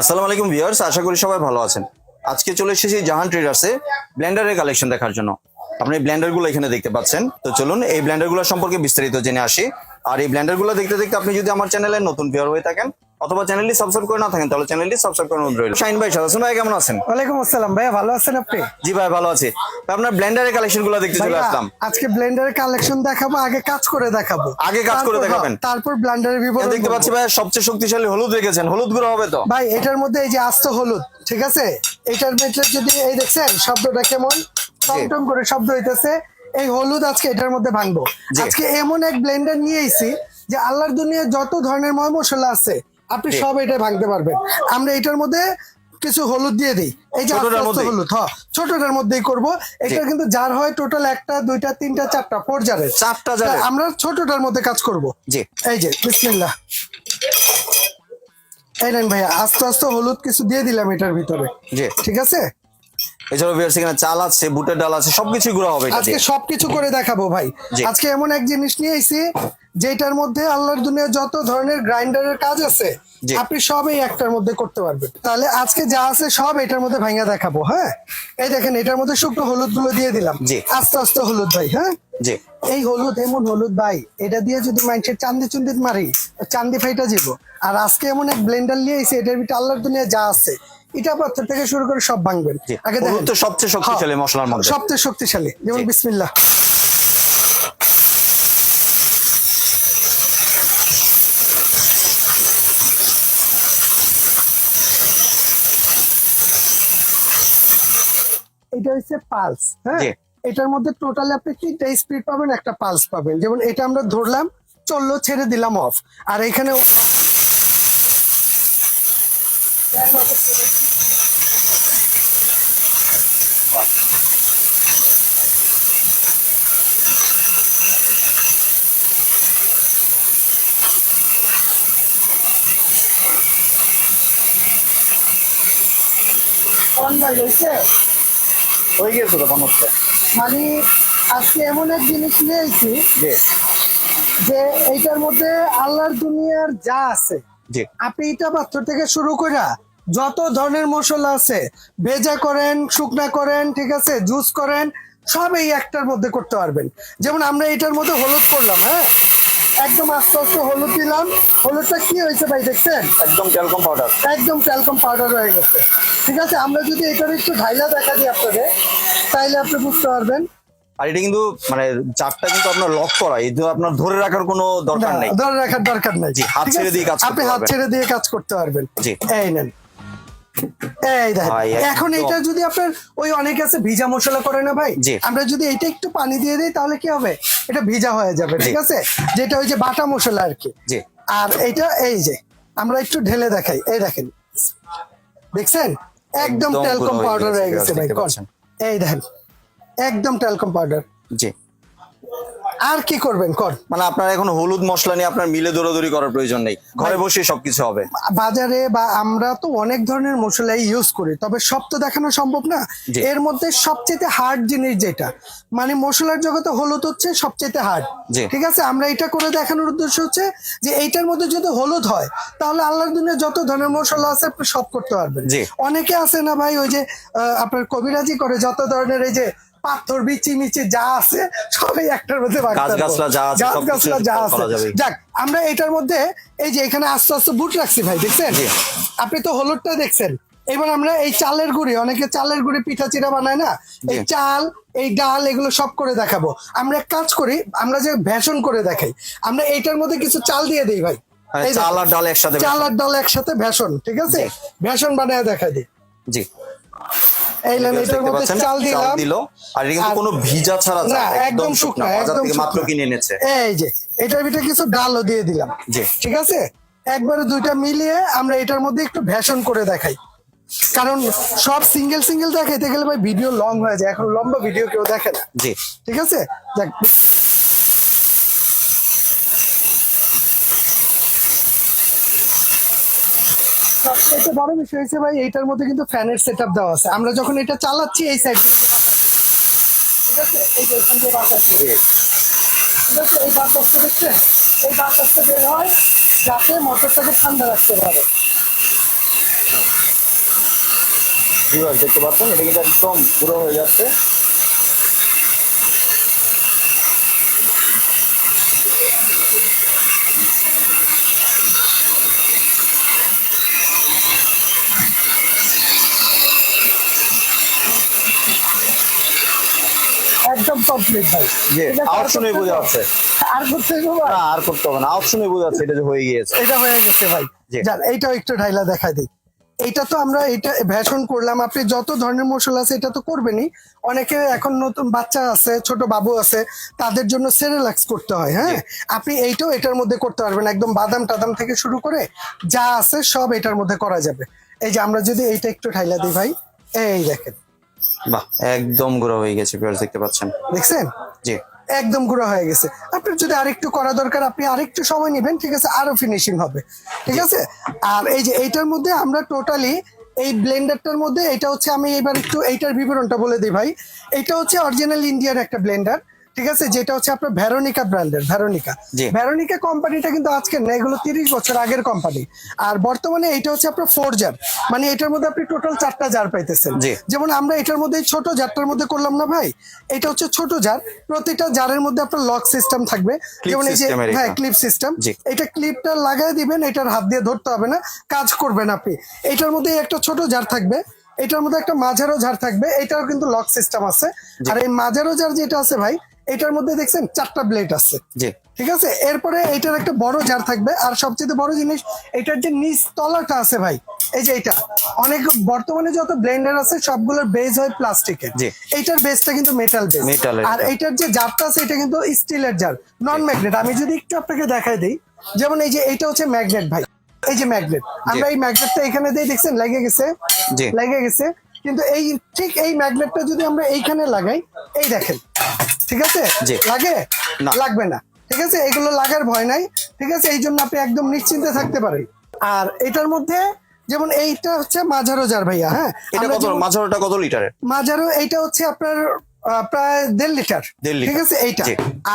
আসসালামু আলাইকুম ভিউয়ার্স, আশা করি সবাই ভালো আছেন। আজকে চলে এসেছি জাহান ট্রেডার্সে ব্লেন্ডারের কালেকশন দেখার জন্য। আপনি এই গুলো এখানে দেখতে পাচ্ছেন। তো চলুন, এই ব্ল্যান্ডারগুলো গুলো সম্পর্কে বিস্তারিত জেনে আসি। আর এই ব্ল্যান্ডারগুলো গুলো দেখতে দেখতে আপনি যদি আমার চ্যানেলে নতুন ভিউয়ার হয়ে থাকেন অথবা চ্যানেলটি সাবস্ক্রাইব করে না থাকেন তাহলে চ্যানেলটি সাবস্ক্রাইব করে অনুরোধ রইল। শাইন ভাই সাদাসুন ভাই কেমন আছেন? ওয়ালাইকুম আসসালাম ভাইয়া ভালো আছেন আপনি? জি ভাই ভালো আছি। আপনার ব্লেন্ডারের কালেকশনগুলো দেখতে চলে আসলাম। আজকে ব্লেন্ডারের কালেকশন দেখাবো আগে কাজ করে দেখাবো। আগে কাজ করে দেখাবেন? হ্যাঁ, তারপর ব্লেন্ডারের বিবরণ দেখতে পাচ্ছি ভাই সবচেয়ে শক্তিশালী হলুদ রেখেছেন। হলুদ গুঁড়ো হবে তো? ভাই এটার মধ্যে এই যে আস্ত হলুদ ঠিক আছে? এটার মধ্যে যদি এই দেখছেন শব্দটা কেমন? টম টম করে শব্দ হইতেছে। এই হলুদ আজকে এটার মধ্যে ভাঙবো। আজকে এমন এক ব্লেন্ডার নিয়ে এসেছি যে আল্লাহর দুনিয়া যত ধরনের ময় মশলা আছে আপনি সব এটা ভাঙতে পারবেন। আমরা এটার মধ্যে কিছু হলুদ দিয়ে দিই। এই যে আস্তে? হলুদ হ্যাঁ ছোটটার মধ্যেই করব। এটা কিন্তু যার হয় টোটাল একটা দুইটা তিনটা চারটা ফোর জারের চারটা জার আমরা ছোটটার মধ্যে কাজ করব। জি। এই যে বিসমিল্লাহ। এই নেন ভাইয়া আস্তে আস্তে হলুদ কিছু দিয়ে দিলাম এটার ভিতরে। জি। ঠিক আছে? এছাড়াও ভিউয়ার্স এখানে চাল আছে বুটের ডাল আছে সবকিছু গুঁড়ো হবে আজকে সবকিছু করে দেখাবো ভাই। আজকে এমন এক জিনিস নিয়ে আইছি যেটার মধ্যে আল্লাহর দুনিয়া যত ধরনের গ্রাইন্ডারের কাজ আছে আপনি সব এই একটার মধ্যে করতে পারবেন। তাহলে আজকে যা আছে সব এটার মধ্যে ভাঙা দেখাবো হ্যাঁ? এই দেখেন এটার মধ্যে শুকনো হলুদগুলো দিয়ে দিলাম। আস্তে আস্তে হলুদ ভাই হ্যাঁ? জি। এই হলুদ এমন হলুদ ভাই এটা দিয়ে যদি মানুষের চান্দি চুন্দি মারি চান্দি ফাইটা যাব আর আজকে এমন এক ব্লেন্ডার নিয়ে এসে এটার ভিতরে আল্লাহর দুনিয়া যা আছে এটা পাথর থেকে শুরু করে সব ভাঙবেন। আগে দেখেন। তো সবচেয়ে শক্তিশালী হ্যাঁ, মশলার মধ্যে। সবচেয়ে শক্তিশালী। যেমন। বিসমিল্লাহ। এটা হচ্ছে পালস হ্যাঁ? এটার মধ্যে টোটালি আপনি তিনটা স্পিড পাবেন একটা পালস পাবেন। যেমন এটা আমরা ধরলাম চলল ছেড়ে দিলাম অফ। আর এখানে হয়ে গিয়েছে তো হচ্ছে মানে আজকে এমন এক জিনিস নিয়ে আইছি যে এইটার মধ্যে আল্লাহর দুনিয়ার যা আছে জি। আপনি ইটা পাথর থেকে শুরু করে যত ধরনের মশলা আছে ভেজা করেন শুকনা করেন ঠিক আছে জুস করেন সব এই একটার মধ্যে করতে পারবেন। যেমন আমরা এটার মধ্যে হলুদ করলাম হ্যাঁ? একদম আস্তে আস্তে হলুদ দিলাম। হলুদটা কি হয়েছে ভাই দেখছেন? একদম ক্যালকম পাউডার। একদম ক্যালকম পাউডার হয়ে গেছে। ঠিক আছে আমরা যদি এটার একটু ঢাইলা দেখা দিই আপনাদের তাইলে আপনি বুঝতে পারবেন আর এটা কিন্তু মানে চারটা কিন্তু আপনার লক করা এই তো আপনার ধরে রাখার কোনো দরকার নেই। ধরে রাখার দরকার নাই। জি, হাত ছেড়ে দিয়ে কাজ আপনি হাত ছেড়ে দিয়ে কাজ করতে পারবেন। জি। এই নেন। এই দেখেন এখন এটা যদি আপনার ওই অনেকে আছে ভিজা মশলা করে না ভাই। আমরা যদি এটা একটু পানি দিয়ে দিই তাহলে কি হবে? এটা ভিজা হয়ে যাবে ঠিক আছে? যেটা ওই যে বাটা মশলা আর কি। জি। আর এটা এই যে আমরা একটু ঢেলে দেখাই। এই দেখেন। দেখছেন? একদম টেলকম পাউডার হয়ে গেছে, ভাই এই দেখেন। একদম টেলকম পাউডার জি। আর কি করবেন? কর। মানে আপনার এখন হলুদ মশলা নিয়ে আপনার মিলে দৌড়াদৌড়ি করার প্রয়োজন নেই। ঘরে বসে সবকিছু হবে। বাজারে বা আমরা তো অনেক ধরনের মশলাই ইউজ করি তবে সব তো দেখানো সম্ভব না। এর মধ্যে সবচেয়ে হার্ড জিনিস যেটা মানে মশলার জগতে হলুদ হচ্ছে সবচেয়ে হার্ড। ঠিক আছে? আমরা এটা করে দেখানোর উদ্দেশ্য হচ্ছে যে এইটার মধ্যে যদি হলুদ হয় তাহলে আল্লাহর দুনিয়া যত ধরনের মশলা আছে আপনি সব করতে পারবেন। অনেকে আছে না ভাই ওই যে আপনার কবিরাজি করে যত ধরনের এই যে পাথর বিচি মিচি যা আছে সবাই একটার মধ্যে গাছগাছলা যা আছে গাছ যা আছে। যাক আমরা এটার মধ্যে এই যে এখানে আস্তে আস্তে বুট রাখছি ভাই দেখছেন? আপনি তো হলুদটা দেখছেন। এবার আমরা এই চালের গুঁড়ি অনেকে চালের গুঁড়ি পিঠা চিরা বানায় না? এই চাল এই ডাল এগুলো সব করে দেখাবো। আমরা এক কাজ করি আমরা যে ভেষণ করে দেখাই আমরা এইটার মধ্যে কিছু চাল দিয়ে দিই ভাই। চাল আর ডাল একসাথে চাল আর ডাল একসাথে ভেষণ ঠিক আছে। ভেষণ বানায় দেখাই দিই। জি। এই নেন দেখতে এটার মধ্যে পাচ্ছেন, চাল দিলাম। আর এটা কিন্তু কোনো ভিজা ছাড়া না একদম শুকনো একদম মাত্র কিনে এনেছে। এই যে এটার ভিতরে কিছু ডালও দিয়ে দিলাম। ঠিক আছে? একবারে দুইটা মিলিয়ে আমরা এটার মধ্যে একটু ভ্যাশন করে দেখাই। কারণ সব সিঙ্গেল সিঙ্গেল দেখাইতে গেলে ভাই ভিডিও লং হয়ে যায় এখন লম্বা ভিডিও কেউ দেখে না। জি। ঠিক আছে? সবথেকে বড় বিষয় হচ্ছে ভাই, এইটার মধ্যে কিন্তু ফ্যানের সেট দেওয়া আছে। আমরা যখন এটা চালাচ্ছি এই সাইড ঠিক আছে? এই যে এখান দিয়ে বাতাস ঠিক আছে? এই বাতাসটা দেখছেন? এই বাতাসটা বের হয় যাতে মোটরটাকে ঠান্ডা রাখতে পারে। দেখতে পাচ্ছেন? এটা কিন্তু একদম পুরো হয়ে যাচ্ছে। ভাই এটা আর করতে বোঝা যাচ্ছে। আর করতে হবে না আর করতে হবে না। বোঝা যাচ্ছে এটা যে হয়ে গিয়েছে। এটা হয়ে গেছে ভাই। যান এইটাও একটু ঢাইলা দেখা দিই। এইটা তো আমরা এটা ভ্যাশন করলাম। আপনি যত ধরনের মশলা আছে এটা তো করবেনই। অনেকে এখন নতুন বাচ্চা আছে ছোট বাবু আছে তাদের জন্য সেরেলাক্স করতে হয় হ্যাঁ? আপনি এইটাও এটার মধ্যে করতে পারবেন। একদম বাদাম টাদাম থেকে শুরু করে যা আছে সব এটার মধ্যে করা যাবে। এই যে আমরা যদি এইটা একটু ঢাইলা দিই ভাই। এই দেখেন। বাহ একদম গুঁড়ো হয়ে গেছে ভিউয়ার্স দেখতে পাচ্ছেন। দেখছেন? জি। একদম গুঁড়ো হয়ে গেছে। আপনার যদি আরেকটু করা দরকার আপনি আরেকটু সময় নেবেন ঠিক আছে? আরও ফিনিশিং হবে। ঠিক আছে? আর এই যে এইটার মধ্যে আমরা টোটালি এই ব্লেন্ডারটার মধ্যে এটা হচ্ছে আমি এবার একটু এইটার বিবরণটা বলে দিই ভাই। এটা হচ্ছে অরিজিনাল ইন্ডিয়ার একটা ব্লেন্ডার ঠিক আছে? যেটা হচ্ছে আপনার ভ্যারোনিকা ব্র্যান্ডের ভ্যারোনিকা জি। ভ্যারোনিকা কোম্পানিটা কিন্তু আজকে না এগুলো তিরিশ বছর আগের কোম্পানি আর বর্তমানে এটা হচ্ছে আপনার ফোর জার মানে এটার মধ্যে আপনি টোটাল চারটা জার পাইতেছেন। যেমন আমরা এটার মধ্যে ছোট জারটার মধ্যে করলাম না ভাই? এটা হচ্ছে ছোট জার প্রতিটা জারের মধ্যে আপনার লক সিস্টেম থাকবে। যেমন এই যে হ্যাঁ ক্লিপ সিস্টেম এটা ক্লিপটা লাগাই দিবেন এটার হাত দিয়ে ধরতে হবে না। কাজ করবেন আপনি। এটার মধ্যে একটা ছোট জার থাকবে। এটার মধ্যে একটা মাঝারো জার থাকবে। এটাও কিন্তু লক সিস্টেম আছে। আর এই মাঝারো জার যেটা আছে ভাই এটার মধ্যে দেখছেন চারটা ব্লেড আছে। জি। ঠিক আছে? এরপরে এটার একটা বড় জার থাকবে। আর সবচেয়ে বড় জিনিস এটার যে নিচ তলাটা আছে ভাই এই যে এটা অনেক বর্তমানে যত ব্লেন্ডার আছে সবগুলোর বেজ হয় প্লাস্টিকের। এইটার বেসটা কিন্তু মেটাল বেস আর এইটার যে জারটা আছে এটা কিন্তু স্টিলের জার নন ম্যাগনেট আমি যদি একটু আপনাকে দেখাই দিই যেমন এই যে এইটা হচ্ছে ম্যাগনেট ভাই। এই যে ম্যাগনেট আমরা এই ম্যাগনেটটা এখানে দিয়ে দেখছেন লেগে গেছে? জি। লেগে গেছে। কিন্তু এই ঠিক এই ম্যাগনেটটা যদি আমরা এইখানে লাগাই এই দেখেন ঠিক আছে? লাগে? না। লাগবে না। ঠিক আছে? এগুলো লাগার ভয় নাই। ঠিক আছে? এই জন্য আপনি একদম নিশ্চিন্তে থাকতে পারেন। আর এটার মধ্যে যেমন এইটা হচ্ছে মাঝারো জার ভাইয়া হ্যাঁ? এটা কত? মাঝারোটা কত লিটারের? মাঝারো এইটা হচ্ছে আপনার প্রায় দেড় লিটার। ঠিক আছে? এইটা।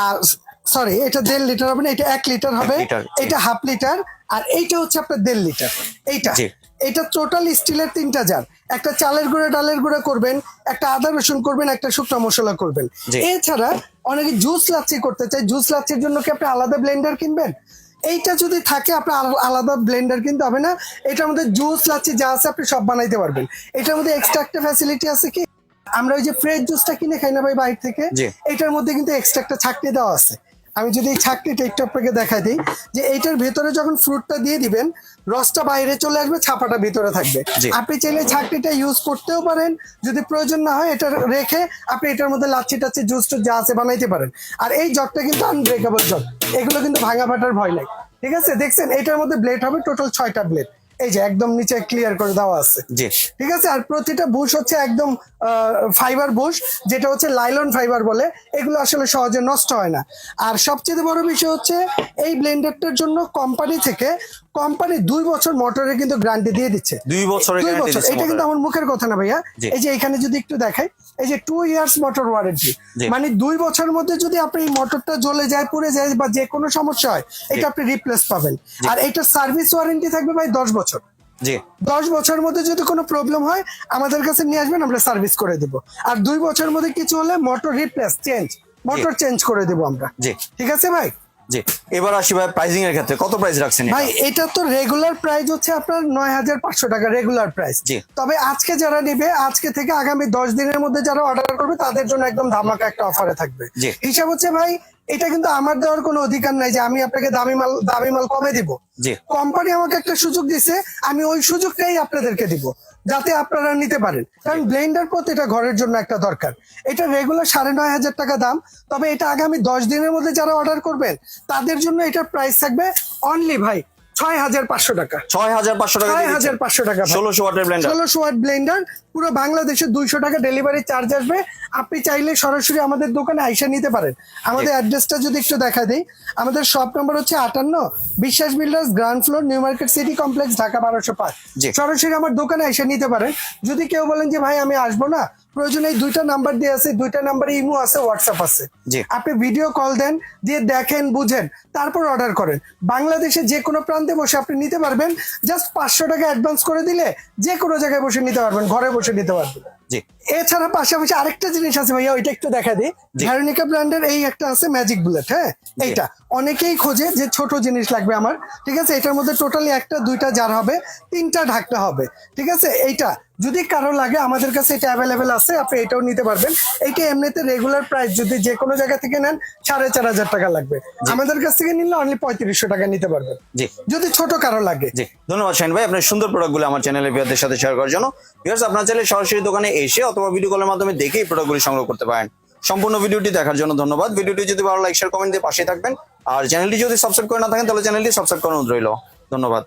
আর সরি এটা দেড় লিটার হবে না এটা এক লিটার হবে। এটা হাফ লিটার আর এইটা হচ্ছে আপনার দেড় লিটার এইটা এটা টোটাল স্টিলের তিনটা জার একটা চালের গুঁড়া ডালের গুঁড়া করবেন একটা আদা রসুন করবেন একটা শুকনো মশলা করবেন। এছাড়া অনেকে জুস লাচ্ছি করতে চায়। জুস লাচ্ছির জন্য কি আপনি আলাদা ব্লেন্ডার কিনবেন? এইটা যদি থাকে আপনার আলাদা ব্লেন্ডার কিনতে হবে না। এটার মধ্যে জুস লাচ্ছি যা আছে আপনি সব বানাইতে পারবেন। এটার মধ্যে এক্সট্রা একটা ফ্যাসিলিটি আছে কি? আমরা ওই যে ফ্রেশ জুসটা কিনে খাই না ভাই বাইরে থেকে? এটার মধ্যে কিন্তু এক্সট্রা একটা ছাকনি দেওয়া আছে। আমি যদি এই ছাকনিটা একটু আপনাকে দেখাই দিই যে এইটার ভেতরে যখন ফ্রুটটা দিয়ে দিবেন রসটা বাইরে চলে আসবে ছাপাটা ভিতরে থাকবে। আপনি চাইলে ছাকনিটা ইউজ করতেও পারেন যদি প্রয়োজন না হয় এটা রেখে আপনি এটার মধ্যে লাচ্ছি টাচ্ছি জুস টুস যা আছে বানাইতে পারেন। আর এই জগটা কিন্তু আনব্রেকেবল জগ। এগুলো কিন্তু ভাঙা ফাটার ভয় নাই। ঠিক আছে? দেখছেন? এটার মধ্যে ব্লেড হবে টোটাল ছয়টা ব্লেড এই যে একদম নিচে ক্লিয়ার করে দেওয়া আছে। জি। ঠিক আছে? আর প্রতিটা বুশ হচ্ছে একদম ফাইবার বুশ যেটা হচ্ছে লাইলন ফাইবার বলে এগুলো আসলে সহজে নষ্ট হয় না। আর সবচেয়ে বড় বিষয় হচ্ছে এই ব্লেন্ডারটার জন্য কোম্পানি থেকে কোম্পানি দুই বছর মোটরে কিন্তু গ্যারান্টি দিয়ে দিচ্ছে। দুই বছরের দুই বছর। এটা কিন্তু আমার মুখের কথা না ভাইয়া। এই যে এখানে যদি একটু দেখাই এই যে টু ইয়ার্স মোটর ওয়ারেন্টি মানে দুই বছরের মধ্যে যদি আপনি এই মোটরটা জ্বলে যায় পুড়ে যায় বা যে কোনো সমস্যা হয় এটা আপনি রিপ্লেস পাবেন। আর এটা সার্ভিস ওয়ারেন্টি থাকবে ভাই দশ বছর। জি। দশ বছরের মধ্যে যদি কোনো প্রবলেম হয় আমাদের কাছে নিয়ে আসবেন আমরা সার্ভিস করে দেবো। আর দুই বছরের মধ্যে কিছু হলে motor replace change motor change করে দেবো আমরা। জি। ঠিক আছে ভাই? জি। এবার আসি ভাই প্রাইসিং এর ক্ষেত্রে। কত প্রাইস রাখছেন ভাই এটা তো রেগুলার প্রাইস হচ্ছে আপনার নয় হাজার পাঁচশো টাকা রেগুলার প্রাইস জি। তবে আজকে যারা নেবে আজকে থেকে আগামী দশ দিনের মধ্যে যারা অর্ডার করবে তাদের জন্য একদম ধামাকা একটা অফারে থাকবে। জি। হিসাব হচ্ছে ভাই এটা কিন্তু আমার দেওয়ার কোনো অধিকার নাই যে আমি আপনাকে দামি মাল দামি মাল কমে দিব। কোম্পানি আমাকে একটা সুযোগ দিছে আমি ওই সুযোগটাই আপনাদেরকে দিব যাতে আপনারা নিতে পারেন। কারণ ব্লেন্ডার প্রতিটা ঘরের জন্য একটা দরকার। এটা রেগুলার সাড়ে নয় হাজার টাকা দাম তবে এটা আগামী দশ দিনের মধ্যে যারা অর্ডার করবেন তাদের জন্য এটার প্রাইস থাকবে অনলি ভাই ছয় হাজার পাঁচশো টাকা। ছয় হাজার পাঁচশো টাকা ছয় হাজার পাঁচশো টাকা। ষোলোশো ওয়াটের ব্লেন্ডার ষোলোশো ওয়াট ব্লেন্ডার পুরো বাংলাদেশে দুইশো টাকা ডেলিভারি চার্জ আসবে। আপনি চাইলে সরাসরি আমাদের দোকানে আইসা নিতে পারেন। আমাদের অ্যাড্রেসটা যদি একটু দেখা দিই আমাদের শপ নাম্বার হচ্ছে আটান্ন Biswas builders ground floor new market city complex Dhaka বারোশো পাঁচ। সরাসরি আমার দোকানে আইসা নিতে পারেন। যদি কেউ বলেন যে ভাই আমি আসব না। প্রয়োজনে এই দুইটা নাম্বার দিয়ে আছে দুইটা নাম্বারে ইমো আছে হোয়াটসঅ্যাপ আছে। আপনি ভিডিও কল দেন দিয়ে দেখেন বুঝেন তারপর অর্ডার করেন। বাংলাদেশে যে কোনো প্রান্তে মধ্যে বসে আপনি নিতে পারবেন। জাস্ট পাঁচশো টাকা অ্যাডভান্স করে দিলে যে কোনো জায়গায় বসে নিতে পারবেন, ঘরে বসে নিতে পারবেন। জি। এছাড়া পাশাপাশি আরেকটা জিনিস আছে ভাইয়া ওইটা একটু দেখা দিই। ভ্যারোনিকা ব্র্যান্ডের এই একটা আছে ম্যাজিক বুলেট হ্যাঁ? এইটা। অনেকেই খোঁজে যে ছোট জিনিস লাগবে আমার ঠিক আছে? এটার মধ্যে টোটালি একটা দুইটা জার হবে তিনটা ঢাকনা হবে ঠিক আছে? এইটা যদি কারও লাগে আমাদের কাছে এটা অ্যাভেলেবেল আছে আপনি এটাও নিতে পারবেন। এইটা এমনিতে রেগুলার প্রাইস যদি যে কোনো জায়গা থেকে নেন সাড়ে চার হাজার টাকা লাগবে। আমাদের কাছ থেকে নিলে অনলি পঁয়ত্রিশশো টাকা নিতে পারবেন। জি। যদি ছোট কারও লাগে। জি। ধন্যবাদ শাহিন ভাই। আপনার সুন্দর প্রোডাক্টগুলো আমার চ্যানেলের ভিউয়ারদের সাথে শেয়ার করার জন্য। ভিউয়ার্স আপনার চাইলে সরাসরি দোকানে এসে অথবা ভিডিও কলের মাধ্যমে দেখেই প্রোডাক্টগুলি সংগ্রহ করতে পারেন। সম্পূর্ণ ভিডিওটি দেখার জন্য ধন্যবাদ। ভিডিওটি যদি ভালো লাইক শেয়ার কমেন্ট দিয়ে পাশে থাকবেন। আর চ্যানেলটি যদি সাবস্ক্রাইব করে না থাকেন, তাহলে চ্যানেলটি সাবস্ক্রাইব করানো রইল। ধন্যবাদ।